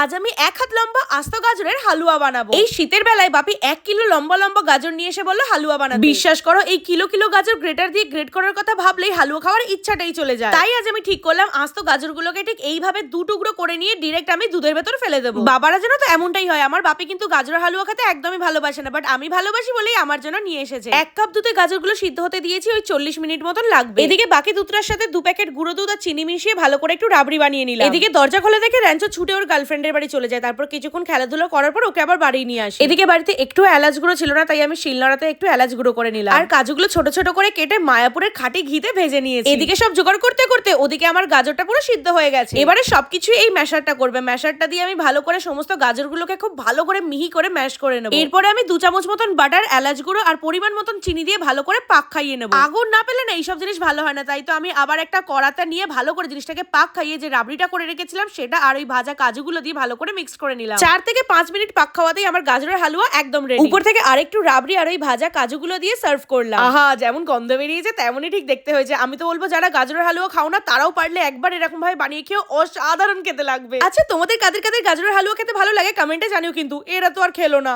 আজ আমি এক হাত লম্বা আস্ত গাজরের হালুয়া বানাবো। এই শীতের বেলায় বাপি এক কিলো লম্বা লম্বা গাজর নিয়ে এসে বলল হালুয়া বানাতে। বিশ্বাস করো এই কিলো কিলো গাজর গ্রেটার দিয়ে গ্রেট করার কথা ভাবলেই হালুয়া খাওয়ার ইচ্ছাটাই চলে যায়। তাই আজ আমি ঠিক করলাম আস্ত গাজরগুলোকে ঠিক এইভাবে দু টুকরো করে নিয়ে ডিরেক্ট আমি দুধের ভেতর ফেলে দেবো। বাবারা যেন তো এমনটাই হয় আমার বাপি কিন্তু গাজর হালুয়া খেতে একদমই ভালোবাসে না বাট আমি ভালোবাসি বলেই আমার জন্য নিয়ে এসেছে। এক কাপ দুধে গাজরগুলো সিদ্ধ হতে দিয়েছি ওই চল্লিশ মিনিট মতন লাগবে। এদিকে বাকি দুধটার সাথে দু প্যাকেট গুঁড়ো দুধ আর চিনি মিশিয়ে ভালো করে একটু রাবড়ি বানিয়ে নিলাম। এদিকে দরজা খোলা দেখে র্যাঞ্চো ছুটে ওর গার্লফ্রেন্ডের বাড়ি চলে যায়, তারপর কিছুক্ষণ খেলাধুলো করার পর ওকে আবার বাড়ি নিয়ে আসে। এদিকে বাড়িতে একটু এলাচ গুঁড়ো ছিল না, তাই আমি শিলনোড়াতে একটু এলাচ গুঁড়ো করে নিলাম। আর কাজুগুলো ছোট ছোট করে কেটে মায়াপুরের খাঁটি ঘিতে ভেজে নিয়েছি। এদিকে সব জোগাড় করতে করতে ওদিকে আমার গাজরটা পুরো সিদ্ধ হয়ে গেছে। এবারে সবকিছু এই ম্যাশারটা করবে। ম্যাশারটা দিয়ে আমি ভালো করে সমস্ত গাজরগুলোকে খুব ভালো করে মিহি করে ম্যাশ করে নেব। এরপরে আমি দু চামচ মতন বাটার এলাচ গুঁড়ো আর পরিমাণ মতন চিনি দিয়ে ভালো করে পাক খাইয়ে নেব। আগুন না পেলে না এইসব জিনিস ভালো হয় না, তাই তো আমি আবার একটা কড়াতে নিয়ে ভালো করে জিনিসটাকে পাক খাইয়ে যে রাবড়িটা করে রেখেছিলাম, সেটা আর ওই ভাজা কাজুগুলো দিয়ে ভালো করে মিক্স করে নিলাম। চার থেকে পাঁচ মিনিট পাক খাওয়াতেই আমার গাজরের হালুয়া একদম রেডি উপর থেকে আরেকটু রাবড়ি আর ওই ভাজা কাজুগুলো দিয়ে সার্ভ করলাম। আহা যেমন গন্ধ বেরিয়েছে তেমনই ঠিক দেখতে হয়েছে। আমি তো বলব যারা গাজরের হালুয়া খাও না তারাও পারলে একবার এরকম ভাবে বানিয়ে খেয়ে অসাধারণ খেতে লাগবে। আচ্ছা তোমাদের কাদের কাদের গাজরের হালুয়া খেতে ভালো লাগে কমেন্টে জানিও কিন্তু। এরা তো আর খেলো না।